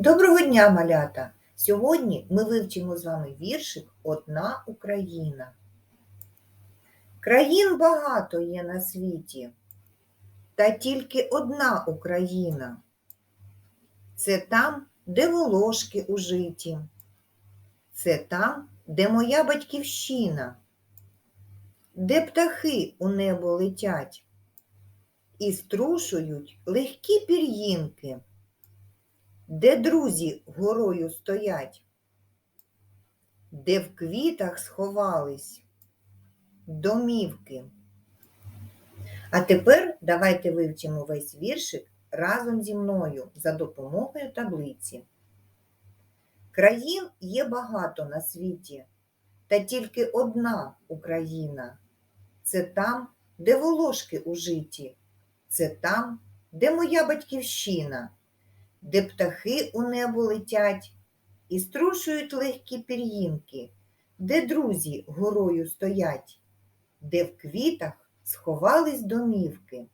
Доброго дня, малята! Сьогодні ми вивчимо з вами віршик Одна Україна. Країн багато є на світі, та тільки одна Україна. Це там, де волошки ужиті. Це там, де моя батьківщина, де птахи у небо летять і струшують легкі пір'їнки де друзі горою стоять, де в квітах сховались домівки. А тепер давайте вивчимо весь віршик разом зі мною за допомогою таблиці. Країн є багато на світі, та тільки одна Україна. Це там, де волошки ужиті, це там, де моя батьківщина де птахи у небо летять і струшують легкі пір'їнки, де друзі горою стоять, де в квітах сховались домівки.